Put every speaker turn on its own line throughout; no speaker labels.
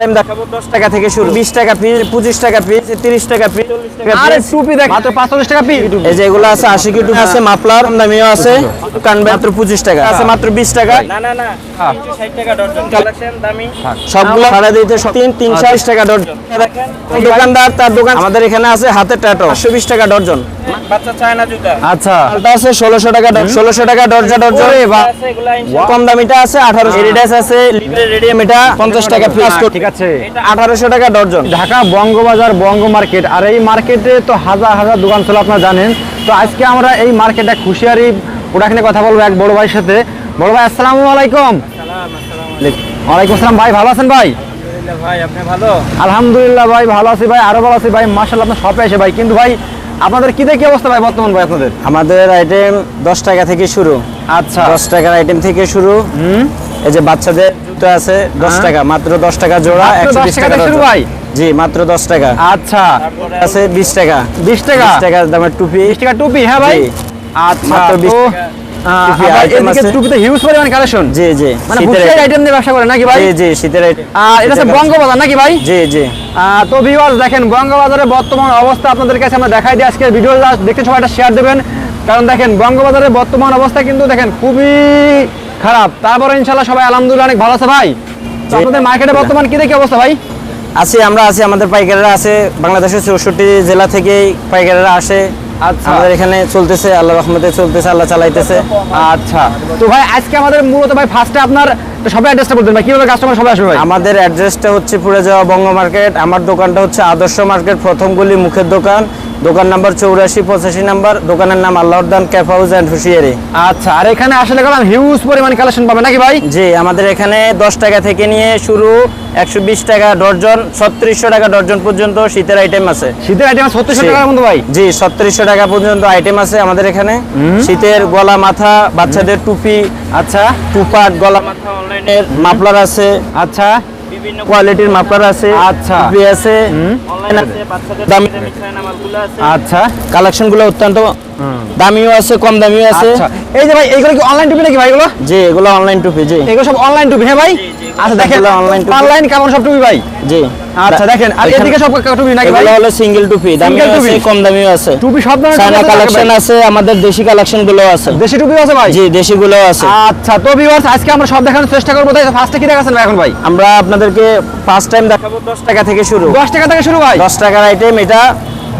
দেখাবো দশ টাকা থেকে শুরু। বিশ টাকা পিস পঁচিশ টাকা পিস তিরিশ টাকা পিস চল্লিশ টাকা
আরে টুপি দেখ মাত্র পাঁচচল্লিশ টাকা পিস
এই যে এগুলো আছে আশি কিলো আছে মাফলার দামিও আছে কানবে মাত্র পঁচিশ টাকা। আছে মাত্র বিশ টাকা। না না না ষাট টাকা ডজন কালেকশন দামি। সবগুলো ভাড়া দিতে সব তিন তিনশো আশি টাকা ডজন দোকানদার তার দোকান আমাদের এখানে আছে হাতে ট্যাটো একশো বিশ টাকা বাচ্চা জুতা।
আচ্ছা।
আছে টাকা টাকা কম দামিটা আছে এডিডাস আছে রেডিয়াম এটা টাকা পিস
ঠিক আছে।
আঠারোশো টাকা ডর্জন
ঢাকা বঙ্গবাজার বঙ্গ মার্কেট। আর এই মার্কেটে তো হাজার হাজার দোকান ছিল আপনারা জানেন। তো আজকে আমরা এই মার্কেটে খুশিয়ারি প্রোডাক্ট নিয়ে কথা বলব এক বড় ভাইয়ের সাথে। বড় ভাই আসসালামু আলাইকুম। ওয়ালাইকুম আসসালাম ভাই ভালো আছেন ভাই?
ভাই আপনি ভালো?
আলহামদুলিল্লাহ ভাই ভালো আছি ভাই আরও ভালো আছি ভাই। মার্শাল্লাহ আপনার শপে এসে ভাই। কিন্তু ভাই আপনাদের কি দেখি অবস্থা ভাই বর্তমান ভাই আপনাদের?
আমাদের আইটেম দশ টাকা থেকে শুরু।
আচ্ছা।
দশ টাকার আইটেম থেকে শুরু। এই যে বাচ্চাদের জুতো আছে দশ
হ্যাঁ।
টাকা মাত্র দশ টাকা জোড়া একশো বিশ
টাকা শুরু ভাই?
জি মাত্র দশ টাকা।
আচ্ছা।
তারপরে আছে বিশ টাকা।
বিশ টাকা?
টাকা দামের টুপি।
বিশ টাকা টুপি হ্যাঁ ভাই? আচ্ছা
মাত্র 20
তো মানে বর্তমান অবস্থা আপনাদের কাছে আমরা দেখাই দিই আজকের ভিডিও দেখে সবাই একটা শেয়ার দেবেন। কারণ দেখেন বঙ্গবাজারের বর্তমান অবস্থা কিন্তু দেখেন খুবই খারাপ। তারপরে ইনশাল্লাহ সবাই আলহামদুলিল্লাহ অনেক ভালো আছে ভাই। আপনাদের মার্কেটে বর্তমান কি দেখি অবস্থা ভাই?
আছি আমরা আছি আমাদের পাইকাররা আছে। বাংলাদেশের চৌষট্টি জেলা থেকেই পাইকাররা আসে।
আচ্ছা।
আমাদের এখানে চলতেছে আল্লাহ রহমতে চলতেছে আল্লাহ চালাইতেছে।
আচ্ছা। তো ভাই আজকে আমাদের মূলত ভাই ফার্স্টে আপনার সবাই অ্যাড্রেসটা বলতেন ভাই কীভাবে কাস্টমার সবাই আসবে ভাই?
আমাদের অ্যাড্রেসটা হচ্ছে পুরে যাওয়া বঙ্গ মার্কেট আমার দোকানটা হচ্ছে আদর্শ মার্কেট প্রথম গলি মুখের দোকান। দোকান নাম্বার চৌরাশি পঁচাশি নাম্বার। দোকানের নাম Allahdan cap house and hosiery.
আচ্ছা আর এখানে আসলে গেলাম হিউজ পরিমাণ কালেকশন পাবে নাকি ভাই?
জি আমাদের এখানে দশ টাকা থেকে নিয়ে শুরু একশো বিশ টাকা ডর্জন ছত্রিশশো টাকা ডর্জন পর্যন্ত শীতের আইটেম আছে।
শীতের আইটেম ছত্রিশশো
জি।
টাকার মতো ভাই?
জি ছত্রিশশো টাকা পর্যন্ত আইটেম আছে আমাদের এখানে। শীতের গলা মাথা বাচ্চাদের টুপি
আচ্ছা।
টুপাট গলা মাথা অনলাইনের মাফলার আছে।
আচ্ছা।
কোয়ালিটির মাপার আছে
আচ্ছা।
আছে অনলাইন আছে বাচ্চাদের দামি আছে
আচ্ছা
কালেকশনগুলো অত্যন্ত দামিও আছে কম দামিও আছে।
আচ্ছা। এই যে ভাই এইগুলো কি অনলাইন টুপি নাকি ভাই এগুলো?
জি এগুলো অনলাইন টুপি জি।
এগুলো সব অনলাইন টুপি হ্যাঁ ভাই? আচ্ছা দেখেন
online টুপি।
অনলাইন কেমন সব টুপি ভাই?
জি।
আচ্ছা দেখেন আর এদিকে সব টুপি নাকি ভাই?
এগুলো হলো সিঙ্গেল টুপি দামিও আছে কম দামিও আছে।
টুপি সব ধরনের
চায়না কালেকশন? আছে আমাদের দেশি কালেকশনগুলো আছে।
দেশি টুপি আছে ভাই?
জি দেশি গুলো আছে।
আচ্ছা তো ভিউয়ার্স আজকে আমরা সব দেখানোর চেষ্টা করব তাই ফার্স্টে কি দেখাচ্ছেন ভাই এখন ভাই?
আমরা আপনাদেরকে ফার্স্ট টাইম দেখাবো দশ টাকা থেকে শুরু।
দশ টাকা থেকে শুরু ভাই?
দশ টাকার আইটেম এটা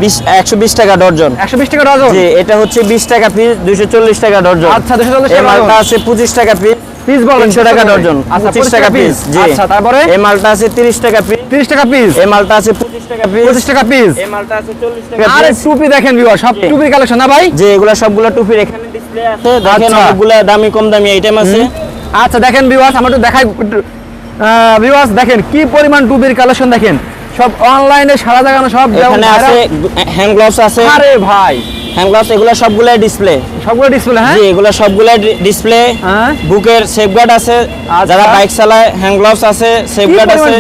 বিশ একশো বিশ টাকা ডর্জন।
একশো বিশ টাকা ডজন
জি এটা হচ্ছে বিশ টাকা পিস দুইশো চল্লিশ টাকা ডর্জন।
আচ্ছা, 240
এই
টাকা
মালটা আছে পঁচিশ টাকা পিস
পিস বলেন
টাকা ডর্জন।
আচ্ছা
টাকা পিস জি।
আচ্ছা তারপরে?
এই মালটা আছে তিরিশ টাকা পিস
তিরিশ টাকা পিস
এই মালটা আছে পঁচিশ টাকা পিস
পঁচিশ টাকা পিস
এই মালটা আছে চল্লিশ টাকা
আরে টুপি দেখেন ভিউয়ার সব টুপির কালেকশন না ভাই?
যে এগুলা সবগুলা টুপির এখানে ডিসপ্লে আছে। দেখেন
আচ্ছা।
অনেকগুলা দামি কম দামি আইটেম আছে।
আচ্ছা দেখেন ভিউয়ার্স আমরা একটু দেখাই ভিউয়ার্স দেখেন কি পরিমাণ টুপির কালেকশন দেখেন। সব অনলাইনে সারা জায়গানো সব
এখানে আছে হ্যান্ড গ্লাভস আছে।
আরে ভাই।
হ্যান্ড গ্লাভস এগুলা সবগুলা ডিসপ্লে
সবগুলো ডিসপ্লে হ্যাঁ?
জি এগুলা সবগুলা ডিসপ্লে
হ্যাঁ?
বুকের সেফগার্ড আছে।
আচ্ছা।
যারা বাইক চালায় হ্যান্ড গ্লাভস আছে সেফগার্ড আছে।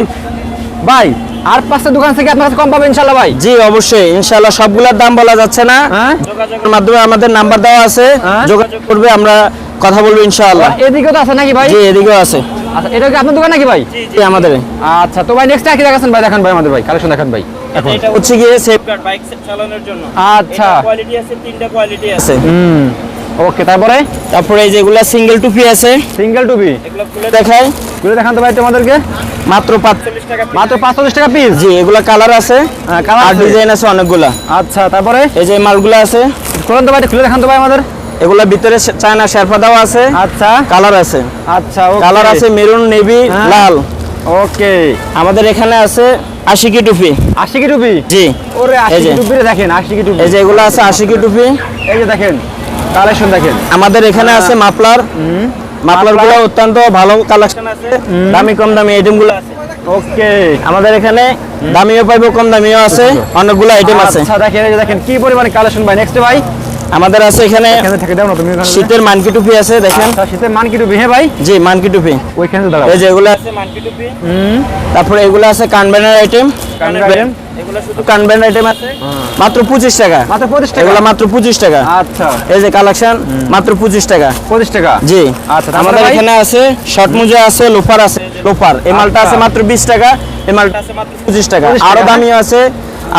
ভাই আর পাঁচটা দোকান থেকে আপনার কাছে কম পাবে ইনশাল্লাহ ভাই?
জি অবশ্যই। ইনশাআল্লাহ সবগুলোর দাম বলা যাচ্ছে না।
হ্যাঁ?
যোগাযোগের মাধ্যমে আমাদের নাম্বার দেওয়া আছে।
হ্যাঁ।
যোগাযোগ করবে আমরা কথা বলব ইনশাআল্লাহ।
এদিকেও তো আছে নাকি ভাই?
জি এদিকেও আছে।
আচ্ছা এটা কি আপনার দোকান নাকি ভাই?
জি আমাদের।
আচ্ছা তো ভাই নেক্সট কি দেখাচ্ছেন ভাই দেখান ভাই আমাদের ভাই কালেকশন দেখান ভাই। এখন।
হচ্ছে গিয়ে সেফগার্ড বাইক চালানোর জন্য।
আচ্ছা।
কোয়ালিটি আছে তিনটা কোয়ালিটি আছে।
হুম। ওকে তারপরে?
তারপরে এই যেগুলা সিঙ্গেল টুপি আছে।
সিঙ্গেল টুপি?
এগুলো খুলে দেখাই।
গুলো দেখান তো ভাই তোমাদেরকে।
মাত্র পাঁচচল্লিশ টাকা
মাত্র পাঁচচল্লিশ টাকা পিস
জি এগুলা কালার আছে।
হ্যাঁ, colour
আর ডিজাইন আছে অনেকগুলা।
আচ্ছা তারপরে?
এই যে মালগুলা আছে।
খুলেন তো ভাই খুলে দেখান তো ভাই আমাদের।
এগুলা ভিতরে চায়না শেরপা দেওয়া আছে।
আচ্ছা।
কালার আছে।
আচ্ছা
কালার আছে মেরুন নেভি
হ্যাঁ।
লাল।
ওকে।
আমাদের এখানে আছে আশিকি টুপি।
আশি কি টুপি?
জি।
ওরে আশি
এই যে।
কি টুপি দেখেন আশি কি টুপি।
এই যে এগুলো আছে আশিকি টুপি।
এই যে দেখেন কালেকশন দেখেন।
আমাদের এখানে আছে মাফলার। মাফলারগুলো অত্যন্ত ভালো কালেকশন আছে। দামি কম দামি আইটেমগুলো আছে।
ওকে।
আমাদের এখানে দামিও পাইবো কম দামিও আছে। অনেকগুলো আইটেম আছে।
আচ্ছা দেখেন এই যে দেখেন কি পরিমাণে কালেকশন ভাই? নেক্সট ভাই।
আমাদের আছে এখানে শীতের মানকি টুপি আছে দেখেন।
আচ্ছা শীতের মান কি টুপি হ্যাঁ ভাই?
জি মানকি টুপি।
ওইখানে দাঁড়াও।
এই যে এগুলো আছে মানকি টুপি। তারপরে এগুলো আছে কানবেনের আইটেম
কানবেন
এগুলো শুধু কানবেন আইটেম আছে। মাত্র পঁচিশ টাকা।
মাত্র পঁচিশ টাকা?
এগুলো মাত্র পঁচিশ টাকা।
আচ্ছা।
এই যে কালেকশন মাত্র পঁচিশ টাকা।
পঁচিশ টাকা?
জি।
আচ্ছা,
আমাদের এখানে আছে শর্ট মোজা আছে লোফার আছে। লোফার এই মালটা
আচ্ছা।
আছে মাত্র বিশ টাকা এই মালটা আছে মাত্র পঁচিশ টাকা।
আরও
দামি আছে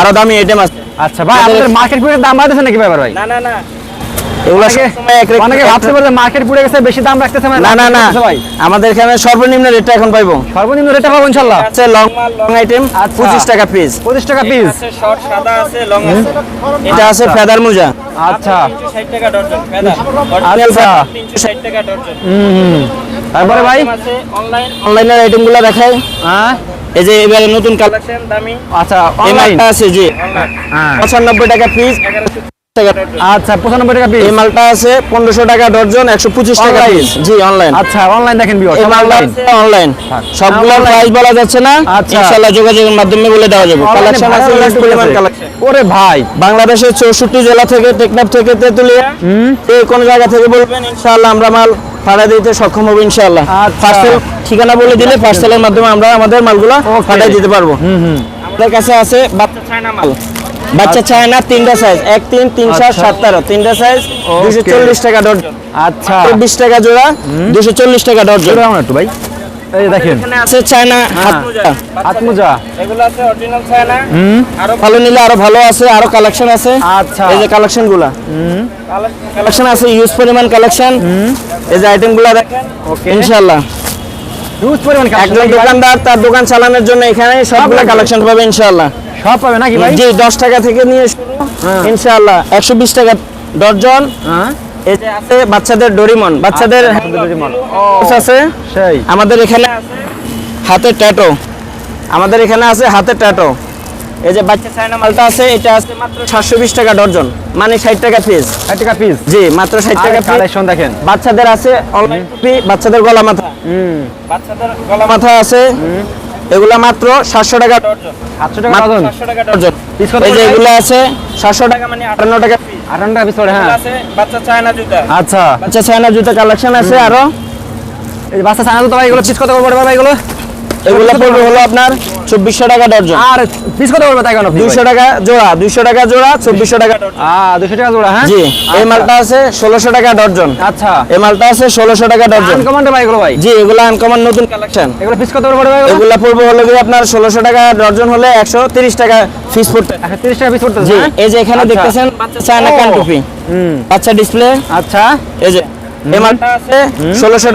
আরও দামি আইটেম আছে।
আচ্ছা ভাই
আমাদের-
আপনাদের মার্কেট পুরে দাম বাড়তেছে নাকি ব্যাপার ভাই?
না না না।
অনেকে ভাবতে পারে মার্কেট পুড়ে গেছে বেশি দাম রাখতেছে মানে
না না না।
ভাই।
আমাদের এখানে সর্বনিম্ন রেটটা এখন পাইবো।
সর্বনিম্ন রেটে পাবো ইনশাল্লাহ।
আছে লং লং আইটেম
আচ্ছা।
পঁচিশ টাকা পিস
পঁচিশ টাকা পিস
শর্ট সাদা আছে লং আছে। এটা আছে ফেদার মোজা।
আচ্ছা।
360 টাকা ডজন ফেদার
আচ্ছা।
360 টাকা ডজন।
হুম হুম। তারপরে ভাই?
অনলাইন অনলাইনের আইটেমগুলো দেখাই।
হ্যাঁ?
এই যে এবারে নতুন কালেকশন দামি।
আচ্ছা
আছে জি
হ্যাঁ।
পঁচানব্বই টাকা পিস
আচ্ছা পঁচানব্বই টাকা পিস
এই মালটা আছে পনেরোশো টাকা ডজন একশো পঁচিশ টাকা পিস জি অনলাইন
আচ্ছা অনলাইন দেখেন
এই মালটা
অনলাইন
সবগুলো? প্রাইস বলা যাচ্ছে না।
আচ্ছা।
যোগাযোগের মাধ্যমে বলে দেওয়া যাবে। কালেকশন আছে huge পরিমাণ
ওরে ভাই।
বাংলাদেশের চৌষট্টি জেলা থেকে টেকনাফ থেকে তেতুলিয়া এই কোন জায়গা থেকে বলবেন ইনশাআল্লাহ আমরা মাল ভাড়া দিতে সক্ষম হব ইনশাআল্লাহ। পার্সেল ঠিকানা বলে দিলে পার্সেলের মাধ্যমে আমরা আমাদের মালগুলো. পাঠিয়ে দিতে পারব। আমাদের কাছে আছে বাচ্চা চায়না মাল। বাচ্চা চায়না তিনটা সাইজ এক তিন তিন সাত
আচ্ছা।
সাত তেরো। তিনটা সাইজ দুশো চল্লিশ টাকা ডজন
আচ্ছা।
বিশ টাকা জোড়া দুশো চল্লিশ টাকা
জোরে আমার একটু ভাই। এই দেখেন।
এখানে আছে চায়না হাত
হ্যাঁ।
মোজা
হাত মোজা।
এগুলো আছে অরিজিনাল চায়না
হুম।
আরও ভালো নিলে আরও ভালো আছে আরও কালেকশন আছে।
আচ্ছা।
এই যে কালেকশনগুলা
হুম।
কালেকশন আছে ইউজ পরিমাণ কালেকশন এই যে আইটেমগুলা দেখেন।
ওকে
ইনশাআল্লাহ।
হিউজ পরিমাণ
একজন দোকানদার তার দোকান চালানোর জন্য এখানে সবগুলো কালেকশন পাবে ইনশাআল্লাহ।
সব পাবে নাকি ভাই?
জি দশ টাকা থেকে নিয়ে
হ্যাঁ।
ইনশাআল্লাহ একশো বিশ টাকা ডর্জন
হ্যাঁ।
এই যে আছে বাচ্চাদের ডোরিমন বাচ্চাদের
আচ্ছা, ডোরিমন।
আছে?
সেই।
আমাদের এখানে আছে হাতের ট্যাটো। আমাদের এখানে আছে হাতের ট্যাটো। এই যে বাচ্চা চায়না মালটা আছে এটা আছে মাত্র সাতশো বিশ টাকা ডর্জন মানে ষাট টাকা পিস
ষাট টাকা পিস
জি মাত্র ষাট টাকা পিস
কালেকশন দেখেন।
বাচ্চাদের আছে অনলাইন বাচ্চাদের গলা মাথা।
হুম।
বাচ্চাদের গলা মাথা আছে। এগুলা মাত্র সাতশো টাকা
সাতশো টাকা ডজন।
টাকা ডর্জন
পিস
এই যে? এগুলো আছে সাতশো টাকা মানে আটান্ন টাকা
আটান্ন টাকা পিস হ্যাঁ।
আছে বাচ্চা চায়না জুতা।
আচ্ছা।
বাচ্চা চায়না জুতা কালেকশন আছে আরও।
এই বাচ্চা চায়না জুতা ভাই এগুলো পিস কত করে পড়বে ভাই এগুলো?
এগুলো পড়বে হলো আপনার চব্বিশশো টাকা ডর্জন
আর পিস কত পড়বে তাই কেন
দুইশো টাকা জোড়া দুইশো টাকা জোড়া চব্বিশশো টাকা
দুশো টাকা জোড়া হ্যাঁ?
জি এই
আচ্ছা।
মালটা আছে ষোলোশো টাকা ডর্জন
আচ্ছা।
এই মালটা আছে ষোলোশো টাকা ডর্জন
আনকমন ভাই এগুলো ভাই?
জি এগুলো আনকমন নতুন কালেকশন
এগুলো পিস কত পড়বে এগুলো?
পড়বে হলো কি আপনার ষোলোশো টাকা ডর্জন হলে একশো তিরিশ টাকা ফিস পড়তে
তিরিশ টাকা পিস পড়তেছে
জি
হ্যাঁ?
এই যে এখানে
আচ্ছা।
দেখতেছেন বাচ্চা চায়না। কান টুপি।
হুম।
বাচ্চা ডিসপ্লে
আচ্ছা।
এই যে আছে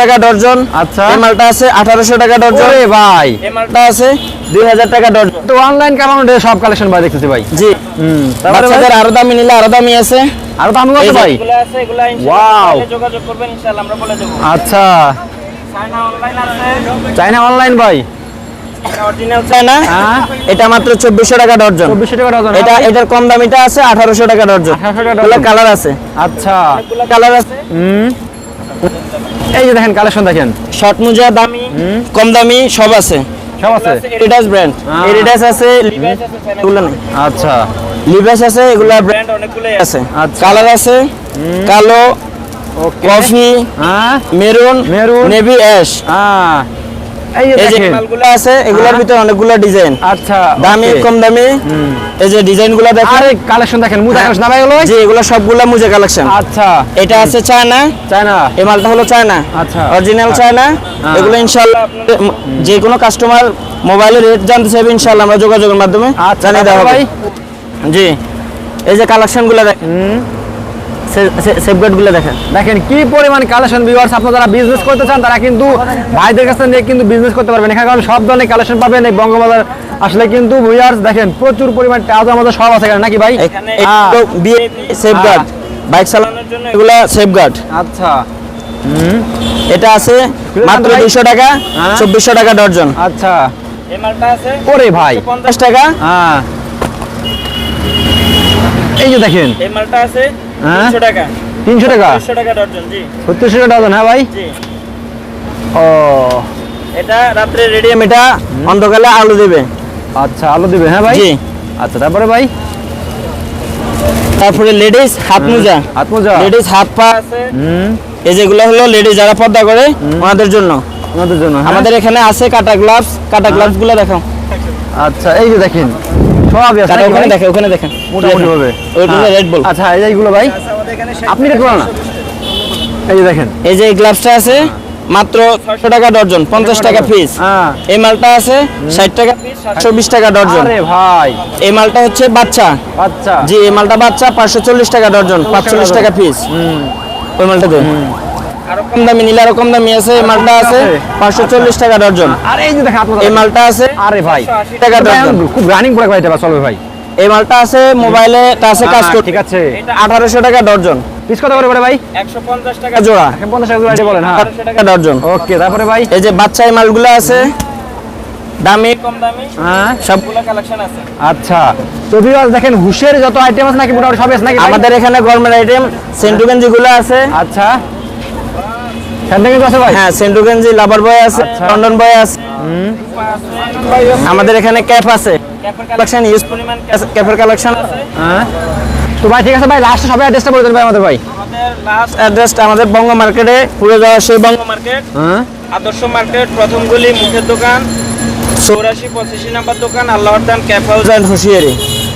টাকা ডর্জন
আচ্ছা।
আছে আঠারোশো টাকা ডর্জন
ভাই।
আছে টাকা ডর্জন
তো অনলাইন কেমন সব কালেকশন ভাই দেখতেছি ভাই।
জি।
হুম।
বাচ্চাদের আরও দামি নিলে আরও দামি আছে।
আরও দাম কত ভাই?
এগুলো আছে এগুলো
Wow.
যোগাযোগ করবেন ইনশাআল্লাহ আমরা বলে দেবো।
আচ্ছা।
চায়না অনলাইন আছে।
অনলাইন ভাই? হ্যাঁ।
এটা মাত্র চব্বিশশো টাকা ডর্জন এটা এটার কম দামিটা আছে আঠারোশো টাকা ডর্জন
1800।
কালার আছে।
আচ্ছা।
কালার আছে।
হুম। এই যে দেখেন কালেকশন দেখেন।
শর্ট মোজা দামি কম দামি সব আছে।
সব আছে?
Adidas brand. এডিডাস আছে লিভাইস আছে এগুলো
আচ্ছা।
লিভাইস আছে এগুলো ব্র্যান্ড অনেকগুলো আছে।
আচ্ছা।
কালার আছে কালো coffee maroon
maroon.
Navy ash
হ্যাঁ এই যে
এই মালগুলো আছে এগুলোর
হ্যাঁ।
ভিতরে অনেকগুলো ডিজাইন।
আচ্ছা
দামি কম দামি। এই যে ডিজাইন দেখেন।
আরে কালেকশন দেখেন মুজা কালেকশন না ভাই
জি এগুলো সবগুলা মুজে কালেকশন
আচ্ছা।
এটা আছে চায়না।
চায়না।
এই মালটা হলো চায়না।
আচ্ছা।
Original China. এগুলো ইনশাআল্লাহ যে কোনো কাস্টমার মোবাইলের রেট জানতে চাইবে ইনশাআল্লাহ আমরা যোগাযোগের মাধ্যমে
আচ্ছা
জানিয়ে দেওয়া হবে।
ভাই।
জি। এই যে কালেকশনগুলো দেখেন
হুম
সেফগার্ডগুলো দেখেন।
দেখেন কি পরিমাণ কালেকশন ভিউয়ার্স আপনারা যারা বিজনেস করতে চান তারা কিন্তু ভাইদের কাছে নিয়ে কিন্তু বিজনেস করতে পারবেন। এখানে কারণ সব ধরনের কালেকশন পাবেন। এই বঙ্গবাজার আসলে কিন্তু ভিউয়ার্স দেখেন প্রচুর পরিমাণ টাকা আমাদের সব আছে এখানে নাকি ভাই? হ্যাঁ।
সেফগার্ড বাইক চালানোর জন্য এগুলা সেফগার্ড
আচ্ছা। হুম
এটা আছে মাত্র
ভাই।
দুশো টাকা
হ্যাঁ।
চব্বিশশো টাকা ডর্জন
আচ্ছা।
এই মালটা আছে?
ওরে ভাই।
পঞ্চাশ টাকা।
হ্যাঁ। এই যে দেখেন।
এই মালটা আছে
হ্যাঁ।
তিনশো টাকা।
তিনশো টাকা?
টাকা জি।
ছত্রিশশো টাকা ডজন হ্যাঁ ভাই? ও।
এটা রাত্রে রেডিয়াম এটা অন্ধকালে আলু দেবে।
আচ্ছা আলো দিবে হ্যাঁ ভাই?
জি।
আচ্ছা তারপরে ভাই?
তারপরে লেডিস হাত মোজা।
হাত মোজা।
লেডিস হাত পা আছে।
হুম।
এই যেগুলো হলো লেডিস যারা পর্দা করে ওনাদের জন্য।
আমাদের জন্য হ্যাঁ?
আমাদের এখানে আছে কাটা গ্লাভস কাটা গ্লাভসগুলো দেখো
আচ্ছা এই যে দেখেন। সব আছে
ওখানে
ভাই?
ওখানে দেখেন।
মোটামুটি হবে।
ওইগুলো
হ্যাঁ।
রেড বল
আচ্ছা এই যে এইগুলো ভাই আপনি রেট বলেন না? এই যে দেখেন।
এই যে গ্লাভসটা আছে মাত্র ছয়শো টাকা ডর্জন পঞ্চাশ টাকা পিস
হ্যাঁ।
এই মালটা আছে ষাট টাকা সাতশো বিশ টাকা ডর্জন।
ভাই।
এই মালটা হচ্ছে বাচ্চা। জি এই মালটা বাচ্চা পাঁচশো চল্লিশ টাকা ডর্জন পাঁচচল্লিশ টাকা পিস ওই মালটা দেন। কম দামি নিলে আরও কম দামি আছে মালটা আছে পাঁচশো চল্লিশ টাকা ডর্জন
আরে এই যে দেখেন আপনার
এই মালটা আছে
আরে ভাই।
টাকা ডর্জন
খুব রানিং প্রোডাক্ট ভাই এটা চলবে ভাই।
এই মালটা আছে মোবাইলে টাচে কাজ করে
ঠিক আছে।
আঠারোশো টাকা ডর্জন
পিস কত করে ভাই?
একশো পঞ্চাশ টাকা জোড়া
এখন পঞ্চাশ টাকা করে বলেন হ্যাঁ।
টাকা ডর্জন
ওকে তারপরে ভাই?
এই যে বাচ্চা এই মালগুলো আছে। দামি কম দামি।
হ্যাঁ
সবগুলো কালেকশন আছে।
আচ্ছা। তো ভিউয়ার্স দেখেন হুশের যত আইটেম আছে নাকি মোটামুটি সবই আছে নাকি
আমাদের এখানে গরমের আইটেম সেন্টু গেঞ্জি গুলো আছে।
আচ্ছা। আছে ভাই?
হ্যাঁ সেন্টু গেঞ্জি লাভার বয় আছে
আচ্ছা।
লন্ডন বয় আছে। আমাদের এখানে ক্যাপ আছে। কালেকশন ইউজ পরিমাণ ক্যাপের কালেকশন আছে।
হ্যাঁ। তো ভাই ঠিক আছে ভাই লাস্টে সবাই অ্যাড্রেসটা বলে দেন ভাই আমাদের ভাই।
আমাদের লাস্ট অ্যাড্রেসটা আমাদের বঙ্গ মার্কেটে পুরো যাওয়া সেই বঙ্গ মার্কেট
হ্যাঁ।
আদর্শ মার্কেট প্রথম গলি মুখের দোকান চৌরাশি পঁচাশি নাম্বার দোকান আল্লাহর দান ক্যাপ হাউস অ্যান্ড হুঁশিয়ারি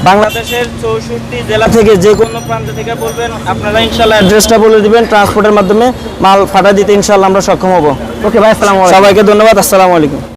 বাংলাদেশের চৌষট্টি জেলা থেকে যে কোনো প্রান্ত থেকে বলবেন আপনারা ইনশাল্লাহ অ্যাড্রেসটা বলে দিবেন ট্রান্সপোর্টের মাধ্যমে মাল ফাটা দিতে ইনশাল্লাহ আমরা সক্ষম হব।
ওকে ভাই আসসালাম
সবাইকে ধন্যবাদ আসসালামু আলাইকুম।